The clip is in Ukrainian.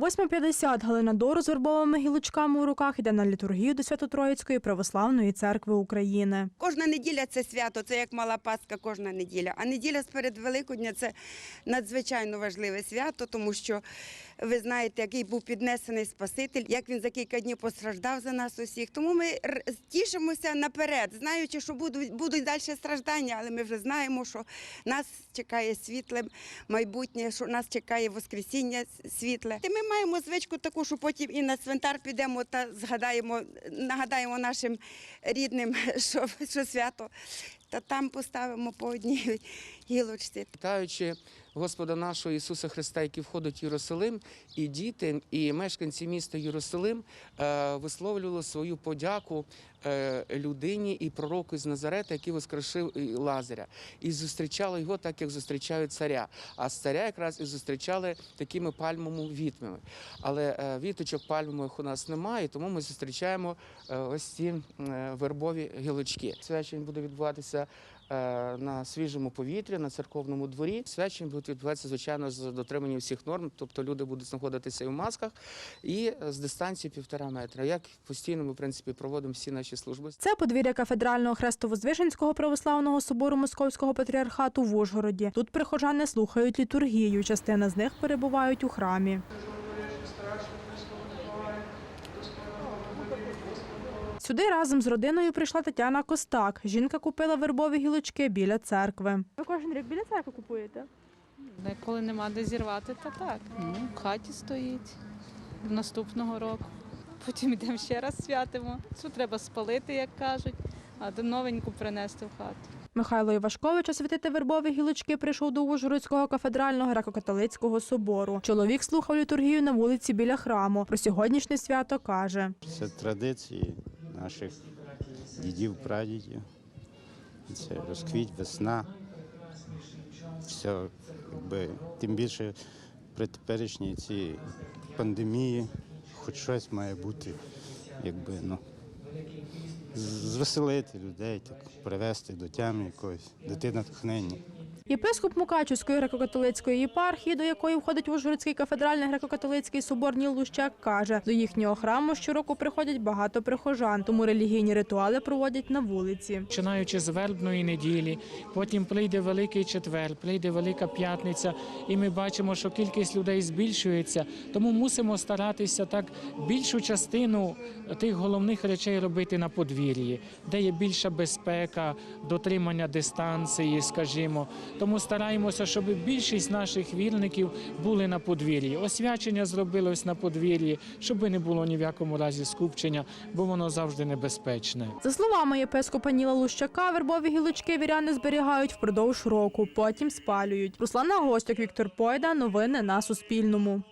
8.50 Галина Дору з вербовими гілочками у руках йде на літургію до Свято-Троїцької православної церкви України. Кожна неділя це свято, це як мала Пасха кожна неділя. А неділя сперед Великодня це надзвичайно важливе свято, тому що ви знаєте, який був піднесений Спаситель, як він за кілька днів постраждав за нас усіх. Тому ми тішимося наперед, знаючи, що будуть, будуть далі страждання, але ми вже знаємо, що нас чекає світле майбутнє, що нас чекає Воскресіння світле. Ми маємо звичку таку, що потім і на цвинтар підемо та згадаємо, нагадаємо нашим рідним, що, що свято. Та там поставимо по одній гілочці. Вітаючи Господа нашого Ісуса Христа, який входить в Єрусалим, і діти, і мешканці міста Єрусалим е, висловлювали свою подяку е, людині і пророку з Назарета, який воскрешив Лазаря, і зустрічали його так, як зустрічають царя. А з царя якраз і зустрічали такими пальмовими вітмами. Але е, віточок пальмових у нас немає, тому ми зустрічаємо ось ці вербові гілочки. Свячень буде відбуватися на свіжому повітрі, на церковному дворі. Свячень будуть відбуватися, звичайно, з дотриманням всіх норм, тобто люди будуть знаходитися і в масках, і з дистанції півтора метра. Як постійно ми, в принципі, проводимо всі наші служби. Це подвір'я кафедрального хрестово-звиженського православного собору Московського патріархату в Ужгороді. Тут прихожани слухають літургію. Частина з них перебувають у храмі. Сюди разом з родиною прийшла Тетяна Костак. Жінка купила вербові гілочки біля церкви. Ви кожен рік біля церкви купуєте? Коли нема де зірвати, то так. Ну, в хаті стоїть наступного року. Потім йдемо ще раз святимо. Цю треба спалити, як кажуть, а до новеньку принести в хату. Михайло Івашкович освятити вербові гілочки прийшов до Ужгородського кафедрального греко-католицького собору. Чоловік слухав літургію на вулиці біля храму. Про сьогоднішнє свято каже. Це традиції наших дідів, прадідів. Це розквіт, весна. Все, якби, тим більше при теперішній цій пандемії хоч щось має бути, якби, ну, звеселити людей, так, привести до тями якоїсь, дати натхнення. Єпископ Мукачівської греко-католицької єпархії, до якої входить Ужгородський кафедральний греко-католицький собор Ніл Лущак, каже, до їхнього храму щороку приходять багато прихожан, тому релігійні ритуали проводять на вулиці. починаючи з вербної неділі, потім прийде Великий четвер, прийде Велика П'ятниця, і ми бачимо, що кількість людей збільшується. Тому мусимо старатися так більшу частину тих головних речей робити на подвір'ї, де є більша безпека, дотримання дистанції, скажімо. Тому стараємося, щоб більшість наших вірників були на подвір'ї. Освячення зробили ось на подвір'ї, щоб не було ні в якому разі скупчення, бо воно завжди небезпечне. За словами єпископа Ніла Лущака, вербові гілочки віряни зберігають впродовж року, потім спалюють. Руслана Гостяк, Віктор Пойда. Новини на Суспільному.